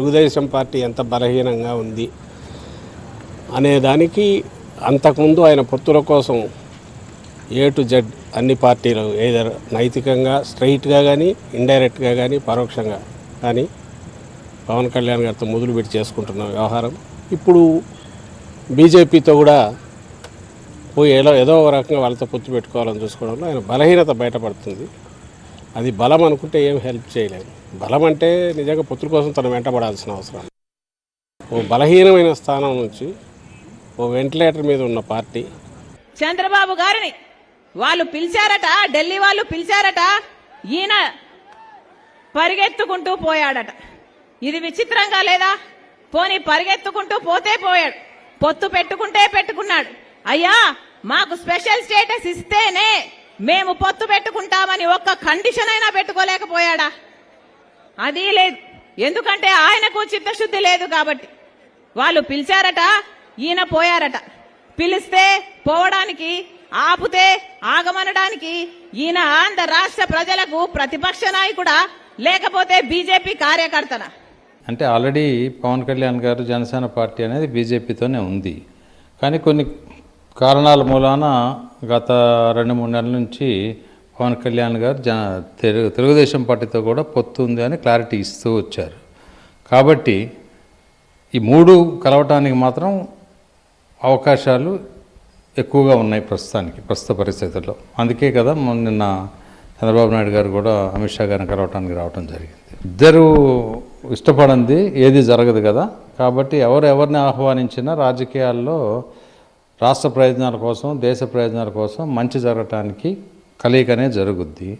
Telugu Desam party ఎంత బలహీనంగా ఉంది అనేదానికి అంతకుముందు ఆయన పొత్తుల కోసం ఏ టు జెడ్ అన్ని పార్టీలు ఏదర్ నైతికంగా స్ట్రైట్గా కానీ ఇండైరెక్ట్గా కానీ పరోక్షంగా కానీ పవన్ కళ్యాణ్ గారితో మొదలుపెట్టి చేసుకుంటున్న వ్యవహారం. ఇప్పుడు బీజేపీతో కూడా పోయి ఏదో ఏదో ఒక రకంగా వాళ్ళతో పొత్తు పెట్టుకోవాలని చూసుకోవడంలో ఆయన బలహీనత బయటపడుతుంది. అది బలం అనుకుంటే ఏం హెల్ప్ చేయలేదు. బలం అంటే నిజంగా పుత్రుల కోసం తను వెంటబడాల్సిన అవసరం. ఓ బలహీనమైన స్థానం నుంచి ఓ వెంటిలేటర్ మీద ఉన్న పార్టీ. చంద్రబాబు గారిని వాళ్ళు పిలిచారట ఢిల్లీ వాళ్ళు పిలిచారట ఈయన పరిగెత్తుకుంటూ పోయాడట. ఇది విచిత్రంగా లేదా? పోని పరిగెత్తుకుంటూ పోతే పోయాడు. పొత్తు పెట్టుకుంటే పెట్టుకున్నాడు. అయ్యా మాకు స్పెషల్ స్టేటస్ ఇస్తేనే మేము పొత్తు పెట్టుకుంటామని ఒక్క కండిషన్ అయినా పెట్టుకోలేకపోయాడా? అది లేదు. ఎందుకంటే ఆయనకు చిత్తశుద్ధి లేదు కాబట్టి. వాళ్ళు పిలిచారట ఈయన పోయారట. పిలిస్తే పోవడానికి ఆపుతే ఆగమనడానికి ఈయన ఆంధ్ర రాష్ట్ర ప్రజలకు ప్రతిపక్ష నాయకుడా లేకపోతే బీజేపీ కార్యకర్తన? అంటే ఆల్రెడీ పవన్ కళ్యాణ్ గారు జనసేన పార్టీ అనేది బీజేపీతోనే ఉంది. కానీ కొన్ని కారణాల మూలాన గత రెండు మూడు నెలల నుంచి పవన్ కళ్యాణ్ గారు జన తెలుగు తెలుగుదేశం పార్టీతో కూడా పొత్తు ఉంది అని క్లారిటీ ఇస్తూ వచ్చారు. కాబట్టి ఈ మూడు కలవటానికి మాత్రం అవకాశాలు ఎక్కువగా ఉన్నాయి ప్రస్తుతానికి ప్రస్తుత పరిస్థితుల్లో. అందుకే కదా నిన్న చంద్రబాబు నాయుడు గారు కూడా అమిత్ షా గారిని కలవటానికి రావడం జరిగింది. ఇద్దరు ఇష్టపడింది ఏది జరగదు కదా. కాబట్టి ఎవరు ఎవరిని ఆహ్వానించినా రాజకీయాల్లో రాష్ట్ర ప్రయోజనాల కోసం దేశ ప్రయోజనాల కోసం మంచి జరగటానికి కలయికనే జరుగుద్ది.